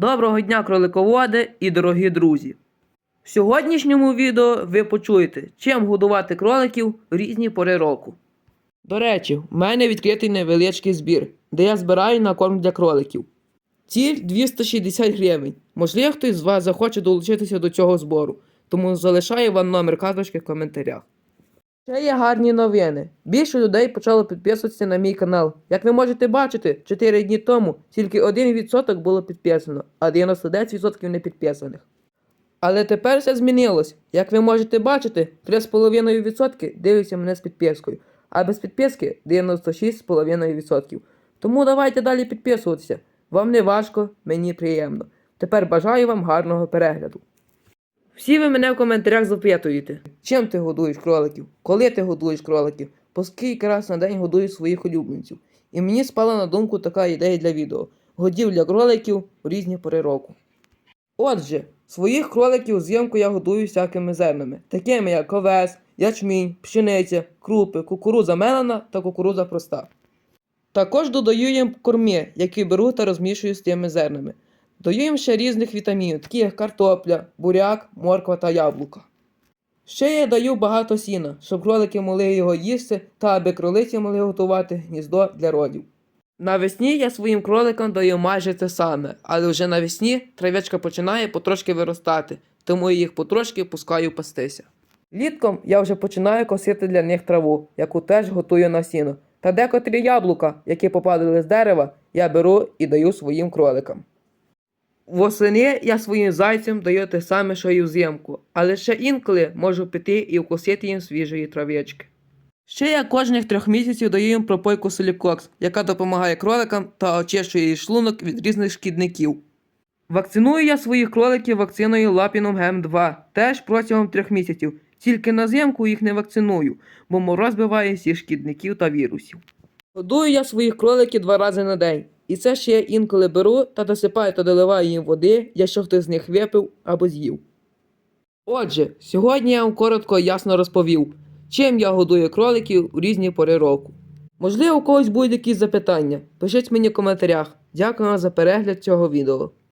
Доброго дня, кролиководи і дорогі друзі! В сьогоднішньому відео ви почуєте, чим годувати кроликів в різні пори року. До речі, в мене відкритий невеличкий збір, де я збираю на корм для кроликів. Ціль 260 гривень. Можливо, хтось з вас захоче долучитися до цього збору, тому залишаю вам номер карточки в коментарях. Ще є гарні новини. Більше людей почало підписуватися на мій канал. Як ви можете бачити, 4 дні тому тільки 1% було підписано, а 99% не підписаних. Але тепер все змінилось. Як ви можете бачити, 3,5% дивляться мене з підпискою, а без підписки 96,5%. Тому давайте далі підписуватися. Вам не важко, мені приємно. Тепер бажаю вам гарного перегляду. Всі ви мене в коментарях запитуєте, чим ти годуєш кроликів, коли ти годуєш кроликів, по скільки раз на день годуєш своїх улюбленців. І мені спала на думку така ідея для відео годівля кроликів у різні пори року. Отже, своїх кроликів зйомку я годую всякими зернами, такими як овес, ячмінь, пшениця, крупи, кукурудза мелена та кукурудза проста. Також додаю їм кормі, які беру та розмішую з тими зернами. Даю їм ще різних вітамінів, такі як картопля, буряк, морква та яблука. Ще я даю багато сіна, щоб кролики могли його їсти та аби кролиці могли готувати гніздо для родів. Навесні я своїм кроликам даю майже те саме, але вже навесні трав'ячка починає потрошки виростати, тому я їх потрошки пускаю пастися. Літком я вже починаю косити для них траву, яку теж готую на сіно. Та декотрі яблука, які попадали з дерева, я беру і даю своїм кроликам. Восени я своїм зайцям даю те саме, що і взимку, але ще інколи можу піти і вкусити їм свіжої трав'ячки. Ще я кожних трьох місяців даю їм пропойку Солікокс, яка допомагає кроликам та очищує їх шлунок від різних шкідників. Вакциную я своїх кроликів вакциною Лапіном Гем 2 теж протягом трьох місяців. Тільки на зимку їх не вакциную, бо мороз биває всіх шкідників та вірусів. Годую я своїх кроликів два рази на день. І це ще я інколи беру та досипаю та доливаю їм води, якщо хтось з них випив або з'їв. Отже, сьогодні я вам коротко і ясно розповів, чим я годую кроликів у різні пори року. Можливо, у когось будуть якісь запитання. Пишіть мені в коментарях. Дякую вам за перегляд цього відео.